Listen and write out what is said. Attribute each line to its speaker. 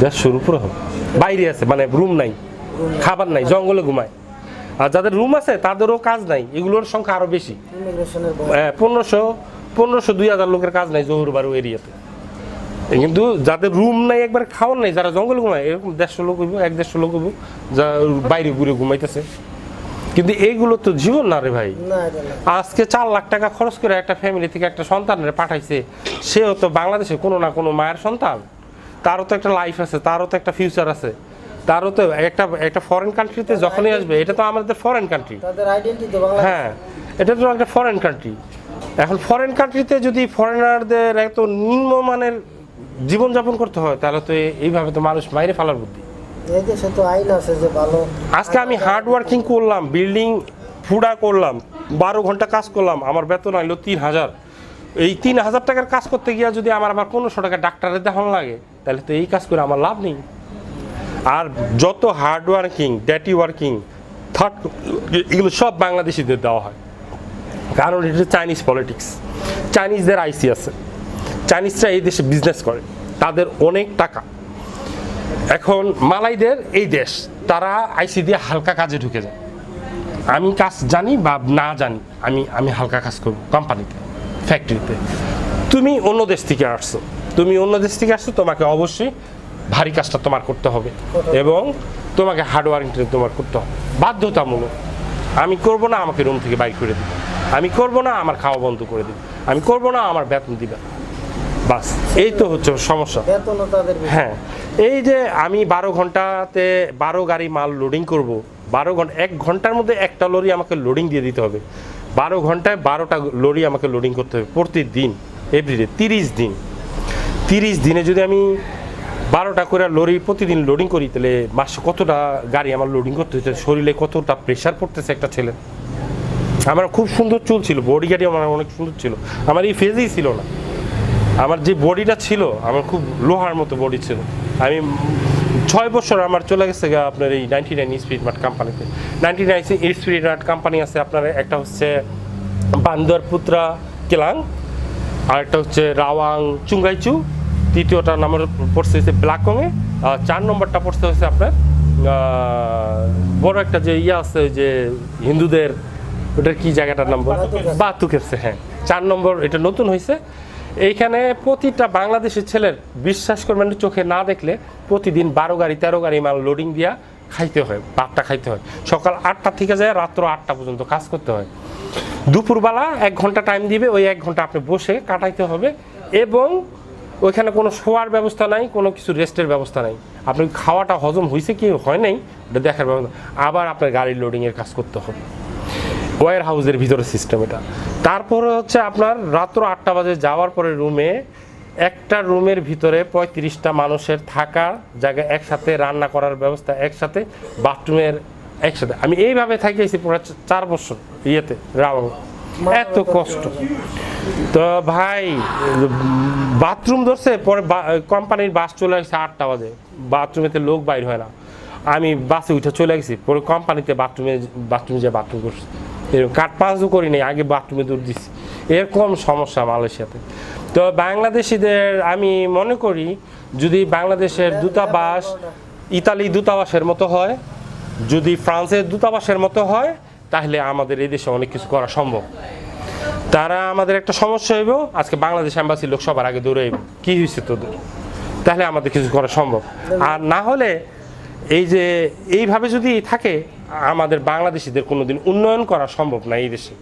Speaker 1: দেড়শোর উপরে হবে। বাইরে আছে মানে রুম নাই খাবার নাই জঙ্গলে ঘুমায়। আর যাদের রুম আছে তাদেরও কাজ নাই এগুলোর সংখ্যা আরও বেশি। হ্যাঁ, পনেরোশো পনেরোশো দুই হাজার লোকের কাজ নাই জহুর বারু এরিয়াতে। কিন্তু যাদের রুম নাই একবার খাওয়ার নাই যারা জঙ্গলে ঘুমায় এরকম দেড়শো লোক হইব এক দেড়শো লোক হইব যা বাইরে ঘুরে ঘুমাইতেছে। কিন্তু এইগুলো তো জীবন না রে ভাই। আজকে চার লাখ টাকা খরচ করে একটা ফ্যামিলি থেকে একটা সন্তানের পাঠাইছে সেও তো বাংলাদেশে কোনো না কোনো মায়ের সন্তান। তারও তো একটা লাইফ আছে তারও তো একটা ফিউচার আছে। তারও তো একটা একটা ফরেন কান্ট্রিতে যখনই আসবে এটা তো আমাদের ফরেন কান্ট্রি
Speaker 2: তাদের আইডেন্টিটি বাংলা
Speaker 1: হ্যাঁ এটা তো একটা ফরেন কান্ট্রি এখন ফরেন কান্ট্রিতে যদি ফরেনারদের এত নিম্নমানের জীবনযাপন করতে হয় তাহলে তো এইভাবে তো মানুষ বাইরে ফেলার বুদ্ধি। আজকে আমি হার্ড ওয়ার্কিং করলাম বিল্ডিং ফুডা করলাম বারো ঘণ্টা কাজ করলাম আমার বেতন আইলো তিন হাজার। এই তিন হাজার টাকার কাজ করতে গিয়ে যদি আমার আবার পনেরোশো টাকা ডাক্তারের দেখানো লাগে, তাহলে তো এই কাজ করে আমার লাভ নেই। আর যত হার্ড ওয়ার্কিং ড্যাটি ওয়ার্কিং থার্ড এগুলো সব বাংলাদেশিদের দেওয়া হয়। কারণ এটা চাইনিজ পলিটিক্স চাইনিজদের আইসি আছে। চাইনিজরা এই দেশে বিজনেস করে। তাদের অনেক টাকা। এখন মালাইদের এই দেশ, তারা আইসি দিয়ে হালকা কাজে ঢুকে যায়। আমি কাজ জানি বা না জানি, আমি আমি হালকা কাজ করব কোম্পানিতে ফ্যাক্টরিতে তুমি অন্য দেশ থেকে আসছো। তুমি অন্য দেশ থেকে আসছো তোমাকে অবশ্যই ভারী কাজটা তোমার করতে হবে এবং তোমাকে হার্ড ওয়ার্কিংটা তোমার করতে হবে। বাধ্যতামূলক। আমি করব না আমাকে রুম থেকে বাইর করে দিবে। আমি করব না আমার খাওয়া বন্ধ করে দিবে। আমি করব না আমার বেতন দিবে। বাস এই তো হচ্ছে সমস্যা। হ্যাঁ এই যে আমি বারো ঘন্টাতে বারো গাড়ি মাল লোডিং করব বারো ঘণ্টা এক ঘণ্টার মধ্যে একটা লরি আমাকে লোডিং দিয়ে দিতে হবে। বারো ঘন্টায় বারোটা লরি আমাকে লোডিং করতে হবে প্রতিদিন এভরিডে তিরিশ দিন। তিরিশ দিনে যদি আমি বারোটা করে লরি প্রতিদিন লোডিং করি, তাহলে মাসে কতটা গাড়ি আমার লোডিং করতে হচ্ছে? শরীরে কতটা প্রেশার পড়তেছে একটা ছেলে? আমার খুব সুন্দর চুল ছিল বডি গাড়ি আমার অনেক সুন্দর ছিল। আমার এই ফেজেই ছিল না। আমার যে বডিটা ছিল, আমার খুব লোহার মতো বডি ছিল। আমি ছয় বছর আমার চলে গেছে গা আপনার এই নাইনটি নাইন স্পিড মার্ট কোম্পানিতে ninety nine speed mart company আছে আপনার একটা হচ্ছে বান্দর পুত্রা কেলাং আর একটা হচ্ছে রাওয়াং চুঙ্গাইচু তৃতীয়টা নাম্বার পড়ছে হচ্ছে ব্লাকংয়ে আর চার নম্বরটা পড়ছে হচ্ছে আপনার বড় একটা যে ইয়ে আছে যে হিন্দুদের ওটার কি জায়গাটার নাম বলে বাতুকেরছে হ্যাঁ। চার নম্বর এটা নতুন হয়েছে এইখানে প্রতিটা বাংলাদেশের ছেলের বিশ্বাস করবেন চোখে না দেখলে প্রতিদিন বারো গাড়ি, তেরো গাড়ি মাল লোডিং দিয়া খাইতে হয়, ভাতটা খাইতে হয়। সকাল আটটা থেকে যায়, রাত্র আটটা পর্যন্ত কাজ করতে হয়। দুপুরবেলা এক ঘণ্টা টাইম দিবে, ওই এক ঘণ্টা আপনি বসে কাটাইতে হবে এবং ওইখানে কোনো শোয়ার ব্যবস্থা নাই, কোনো কিছু রেস্টের ব্যবস্থা নাই। আপনি খাওয়াটা হজম হয়েছে কি হয় নাই, ওটা দেখার ব্যবস্থা আবার আপনার গাড়ির লোডিংয়ের কাজ করতে হবে। ওয়ার হাউসের ভিতরে সিস্টেম এটা। তারপরে হচ্ছে আপনার রাত্র আটটা বাজে যাওয়ার পরে রুমে একটা রুমের ভিতরে পঁয়ত্রিশটা মানুষের থাকার জায়গায় একসাথে রান্না করার ব্যবস্থা, একসাথে বাথরুমের একসাথে। আমি এইভাবে থাকিয়েছি পুরো চার বছর ইয়েতে, রাউন্ড। এত কষ্ট। তো ভাই, বাথরুম ধরছে, পরে কোম্পানির বাস চলে আসছে আটটা বাজে। বাথরুমেতে লোক বাইর হয় না। আমি বাসে উঠে চলে গেছি, পরে কোম্পানিতে বাথরুমে বাথরুমে যে বাথরুম করছি। এরকম কাঠ পাঁচও করি নাই, আগে বাথরুমে দূর দিচ্ছি এরকম সমস্যা মালয়েশিয়াতে। তো বাংলাদেশিদের আমি মনে করি, যদি বাংলাদেশের দূতাবাস ইতালি দূতাবাসের মতো হয়, যদি ফ্রান্সের দূতাবাসের মতো হয়, তাহলে আমাদের এই দেশে অনেক কিছু করা সম্ভব। তারা আমাদের একটা সমস্যা হইব, আজকে বাংলাদেশ অ্যাম্বাসি লোক সবার আগে আইব। কি হয়েছে তোদের? তাহলে আমাদের কিছু করা সম্ভব। আর না হলে এই যে এইভাবে যদি থাকে আমাদের বাংলাদেশিদের কোনোদিন উন্নয়ন করা সম্ভব না এই দেশে।